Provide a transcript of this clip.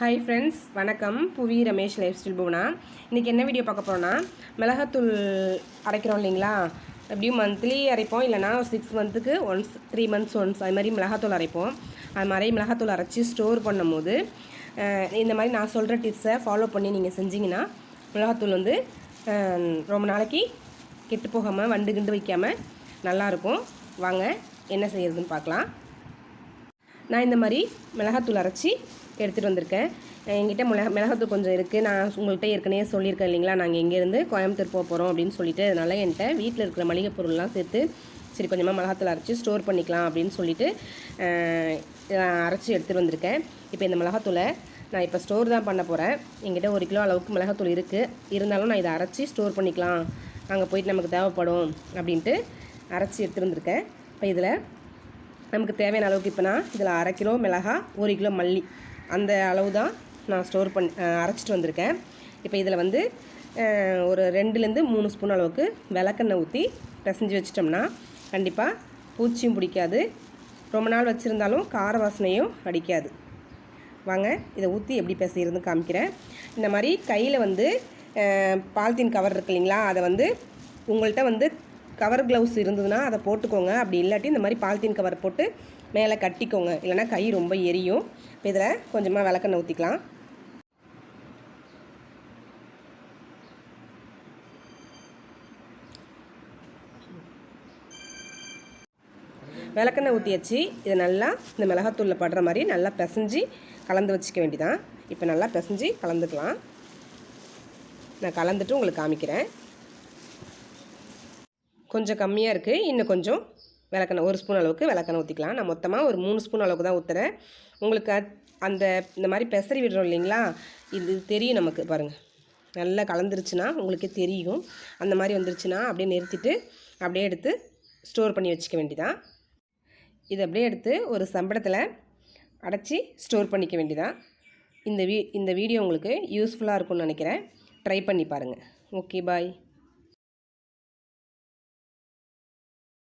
Hi friends வணக்கம். புவி Ramesh life style பூனா. இன்றைக்கி என்ன வீடியோ பார்க்க போகிறோன்னா மிளகாத்தூள் அரைக்கிறோம் இல்லைங்களா? எப்படியும் மந்த்லி அரைப்போம் இல்லைனா ஒரு சிக்ஸ் மந்த்துக்கு ஒன்ஸ் த்ரீ மந்த்ஸ் ஒன்ஸ் அது மாதிரி மிளகாத்தூள் அரைப்போம். அது மாதிரி மிளகாத்தூள் அரைச்சி ஸ்டோர் பண்ணும்போது இந்த மாதிரி நான் சொல்கிற டிப்ஸை ஃபாலோ பண்ணி நீங்கள் செஞ்சிங்கன்னா மிளகாத்தூள் வந்து ரொம்ப நாளைக்கு கெட்டு போகாமல் வண்டு கிண்டு வைக்காமல் நல்லாயிருக்கும் வாங்க என்ன செய்யறதுன்னு பார்க்கலாம். நான் இந்த மாதிரி மிளகாத்தூள் அரைச்சி எடுத்துகிட்டு வந்திருக்கேன். என்கிட்ட மிளகா மிளகாத்தூள் கொஞ்சம் இருக்குது நான் உங்கள்கிட்ட ஏற்கனவே சொல்லியிருக்கேன் இல்லைங்களா? நாங்கள் இங்கேருந்து கோயம்புத்தூர் போக போகிறோம் அப்படின்னு சொல்லிட்டு. அதனால் என்கிட்ட வீட்டில் இருக்கிற மளிகை பொருள்லாம் சேர்த்து சரி கொஞ்சமாக மிளகாத்தூள் அரைச்சி ஸ்டோர் பண்ணிக்கலாம் அப்படின்னு சொல்லிட்டு அரைச்சி எடுத்துகிட்டு வந்திருக்கேன். இப்போ இந்த மிளகாத்தூளை நான் இப்போ ஸ்டோர் தான் பண்ண போகிறேன் எங்கிட்ட ஒரு கிலோ அளவுக்கு மிளகாத்தூள் இருக்குது இருந்தாலும் நான் இதை அரைச்சி ஸ்டோர் பண்ணிக்கலாம். அங்கே போயிட்டு நமக்கு தேவைப்படும் அப்படின்ட்டு அரைச்சி எடுத்துகிட்டு வந்திருக்கேன். இப்போ இதில் நமக்கு தேவையான அளவுக்கு இப்போ நான் இதில் அரை கிலோ மிளகா ஒரு கிலோ மல்லி அந்த அளவு தான் நான் ஸ்டோர் பண்ணி அரைச்சிட்டு வந்திருக்கேன். இப்போ இதில் வந்து ஒரு ரெண்டுலேருந்து மூணு ஸ்பூன் அளவுக்கு விளக்கெண்ணெய் ஊற்றி பிசைஞ்சு வச்சிட்டோம்னா கண்டிப்பாக பூச்சியும் பிடிக்காது. ரொம்ப நாள் வச்சுருந்தாலும் கார வாசனையும் அடிக்காது. வாங்க இதை ஊற்றி எப்படி பிசைகிறதுன்னு காமிக்கிறேன். இந்த மாதிரி கையில் வந்து பால்தீன் கவர் இருக்கு இல்லைங்களா? அதை வந்து உங்கள்கிட்ட வந்து கவர் க்ளவுஸ் இருந்ததுன்னா அதை போட்டுக்கோங்க. அப்படி இல்லாட்டி இந்த மாதிரி பால்த்தீன் கவர் போட்டு மேலே கட்டிக்கோங்க. இல்லைனா கை ரொம்ப எரியும். இப்போ இதில் கொஞ்சமாக விளக்கெண்ணெய் ஊற்றிக்கலாம். விளக்கெண்ணெய் ஊற்றியாச்சு. இதை நல்லா இந்த மிளகாத்தூளில் படுற மாதிரி நல்லா பிசைஞ்சு கலந்து வச்சுக்க வேண்டிதான் இப்போ நல்லா பிசைஞ்சு கலந்துக்கலாம். நான் கலந்துட்டு உங்களுக்கு காமிக்கிறேன். கொஞ்சம் கம்மியாக இருக்குது இன்னும் கொஞ்சம் விளக்கணும் ஒரு ஸ்பூன் அளவுக்கு விளக்கணும் ஊற்றிக்கலாம் நான் மொத்தமாக ஒரு மூணு ஸ்பூன் அளவுக்கு தான் ஊற்றுறேன் உங்களுக்கு அந்த இந்த மாதிரி பெசரி விடுறோம் இல்லைங்களா? இது தெரியும் நமக்கு பாருங்கள் நல்லா கலந்துருச்சுன்னா உங்களுக்கே தெரியும். அந்த மாதிரி வந்துருச்சுன்னா அப்படியே நிறுத்திட்டு அப்படியே எடுத்து ஸ்டோர் பண்ணி வச்சுக்க வேண்டிதான் இது அப்படியே எடுத்து ஒரு சம்பளத்தில் அடைச்சி ஸ்டோர் பண்ணிக்க வேண்டிதான் இந்த வீ இந்த வீடியோ உங்களுக்கு யூஸ்ஃபுல்லாக இருக்கும்னு நினைக்கிறேன். ட்ரை பண்ணி பாருங்கள் ஓகே பாய்